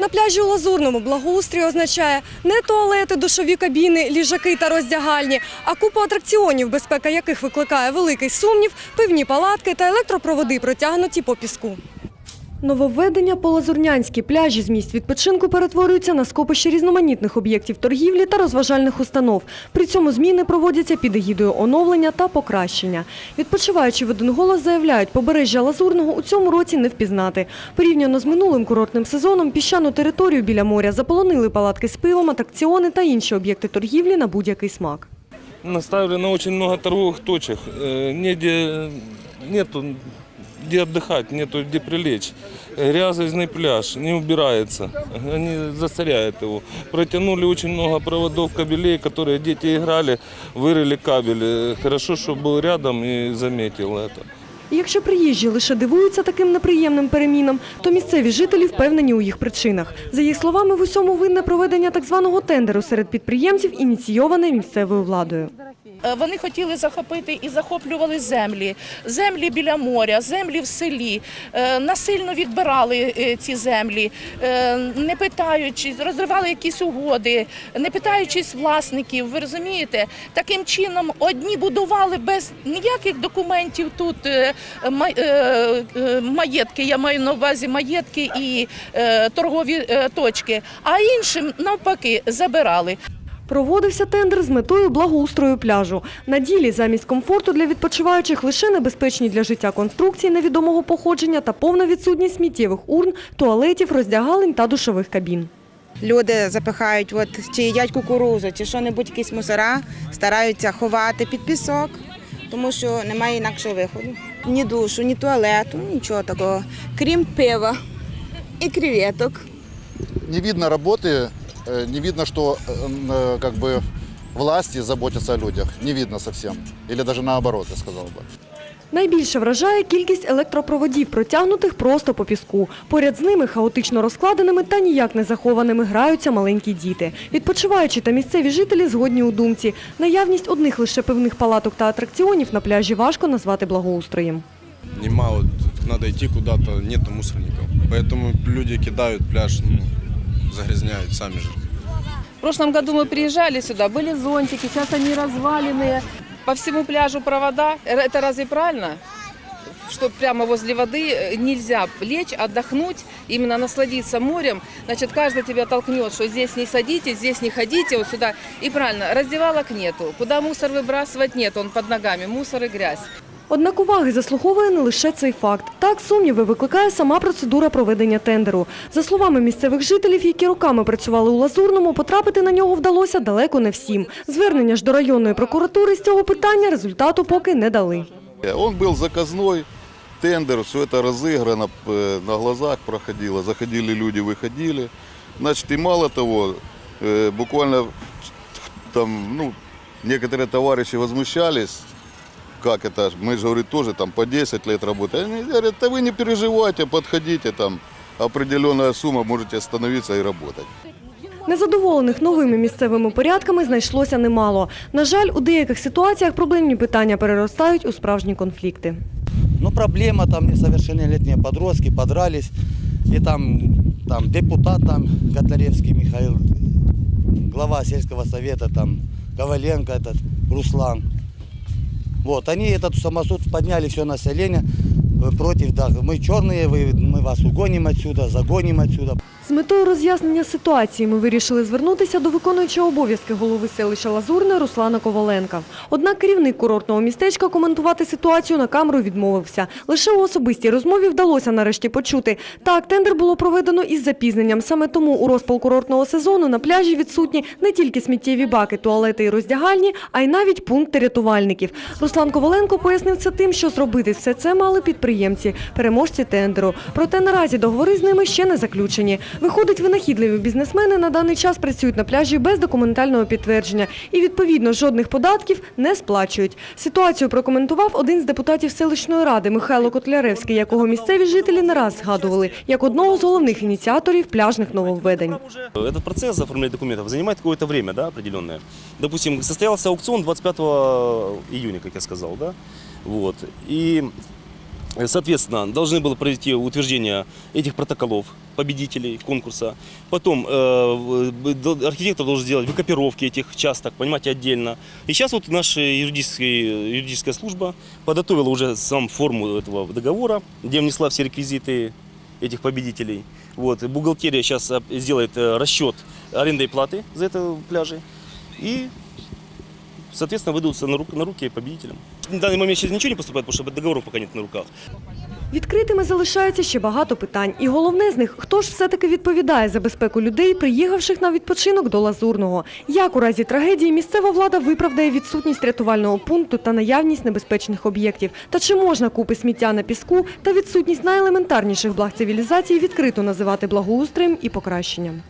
На пляжі у Лазурному благоустрій означає не туалети, душові кабіни, ліжаки та роздягальні, а купу атракціонів, безпека яких викликає великий сумнів, пивні палатки та електропроводи, протягнуті по піску. Нововведення по Лазурнянській пляжі з місць відпочинку перетворюються на скопище різноманітних об'єктів торгівлі та розважальних установ. При цьому зміни проводяться під егідою оновлення та покращення. Відпочиваючи в один голос заявляють, побережжя Лазурного у цьому році не впізнати. Порівняно з минулим курортним сезоном піщану територію біля моря заполонили палатки з пивом, атракціони та інші об'єкти торгівлі на будь-який смак. Наставили на очень много торговых точек. Э, нету где отдыхать, нету где прилечь. Грязный пляж, не убирается, они засоряют его. Протянули очень много проводов, кабелей, которые дети играли, вырыли кабель. Э, Хорошо, что был рядом и заметил это. І якщо приїжджі лише дивуються таким неприємним перемінам, то місцеві жителі впевнені у їх причинах. За їх словами, в усьому винне проведення так званого тендеру серед підприємців, ініційоване місцевою владою. Е, Вони хотіли захопити і захоплювали землі, землі біля моря, землі в селі. Е, Насильно відбирали е, ці землі, не питаючись, розривали якісь угоди, не питаючись власників. Ви розумієте? Таким чином одні будували без ніяких документів тут маєтки. Я маю на увазі маєтки і е, торгові е, точки, а іншим навпаки забирали. Проводився тендер з метою благоустрою пляжу. На ділі замість комфорту для відпочиваючих лише небезпечні для життя конструкції невідомого походження та повна відсутність сміттєвих урн, туалетів, роздягалень та душових кабін. Люди запихають, от, чи їдять кукурузу, чи що-небудь якісь мусора, стараються ховати під пісок, тому що немає інакшого виходу Ні душу, ні туалету, нічого такого, крім пива і креветок. не видно работы, э, не видно, что э, м, э, как бы власти заботятся о людях. Не видно совсем. Или даже наоборот, я сказал бы. Найбільше вражає кількість електропроводів, протягнутих просто по піску. Поряд з ними хаотично розкладеними та ніяк не захованими граються маленькі діти. Відпочиваючі та місцеві жителі згодні у думці. Наявність одних лише пивних палаток та атракціонів на пляжі важко назвати благоустроєм. немало, тут надо идти куда-то, нету мусорников. Поэтому люди кидают пляж, ну, загрязняют сами же. В прошлом году мы приезжали сюда, были зонтики, сейчас они разваленные. По всему пляжу провода. Р- Это разве правильно? Что прямо возле воды э, нельзя лечь, отдохнуть, именно насладиться морем. Значит, каждый тебя толкнет, что здесь не садитесь, здесь не ходите, вот сюда. И правильно, раздевалок нету. Куда мусор выбрасывать нет, он под ногами, мусор и грязь. Однак уваги заслуговує не лише цей факт. Так, сумніви викликає сама процедура проведення тендеру. За словами місцевих жителів, які роками працювали у Лазурному, потрапити на нього вдалося далеко не всім. Звернення ж до районної прокуратури з цього питання результату поки не дали. Он был заказной, тендер, все это разыграно, э, на глазах проходило. Заходили люди, выходили. Значит, и мало того, э, буквально там, ну, некоторые товарищи возмущались, как это, мы же, говорит, тоже там по 10 лет работаем. Они говорят, да вы не переживайте, подходите, там определенная сумма, можете остановиться и работать. Незадоволених новими місцевими порядками знайшлося немало. На жаль, у деяких ситуаціях проблемні питання переростають у справжні конфлікти. Ну, проблема, там несовершеннолетние подростки подрались, и там, там депутат там, Котляревский Михаил, глава сельского совета, там, Коваленко этот, Руслан. Вот, они этот самосуд подняли все население э, против, да, мы черные, вы, мы вас угоним отсюда, загоним отсюда. З метою роз'яснення ситуації ми вирішили звернутися до виконуючого обов'язки голови селища Лазурне Руслана Коваленка. Однак керівник курортного містечка коментувати ситуацію на камеру відмовився. Лише у особистій розмові вдалося нарешті почути. Так, тендер було проведено із запізненням. Саме тому у розпал курортного сезону на пляжі відсутні не тільки сміттєві баки, туалети і роздягальні, а й навіть пункти рятувальників. Руслан Коваленко пояснив це тим, що зробити все це мали підприємці, переможці тендеру. Проте наразі договори з ними ще не заключені. Виходить, винахідливі бізнесмени на даний час працюють на пляжі без документального підтвердження і, відповідно, жодних податків не сплачують. Ситуацію прокоментував один з депутатів селищної ради Михайло Котляревський, якого місцеві жителі не раз згадували як одного з головних ініціаторів пляжних нововведень. Этот процесс оформления документов занимает какое-то время, да, определенное. Допустим, состоялся аукцион 25 июня, как я сказал, да, вот, Э, Соответственно, должны было пройти утверждение этих протоколов победителей конкурса. Потом э, архитектор должен сделать выкопировки этих часток, понимаете, отдельно. И сейчас вот наша юридическая, юридическая служба подготовила уже сам форму этого договора, где внесла все реквизиты этих победителей. Вот. Бухгалтерия сейчас э, сделает э, расчет арендной платы за это пляжи. И соответственно, выдадутся на руки победителям. На данный момент сейчас ничего не поступает, потому что договоров пока нет на руках. Відкритими залишається ще багато питань. І головне з них – хто ж все-таки відповідає за безпеку людей, приїхавших на відпочинок до Лазурного? Як у разі трагедії місцева влада виправдає відсутність рятувального пункту та наявність небезпечних об'єктів? Та чи можна купи сміття на піску та відсутність найелементарніших благ цивілізації відкрито називати благоустроєм і покращенням?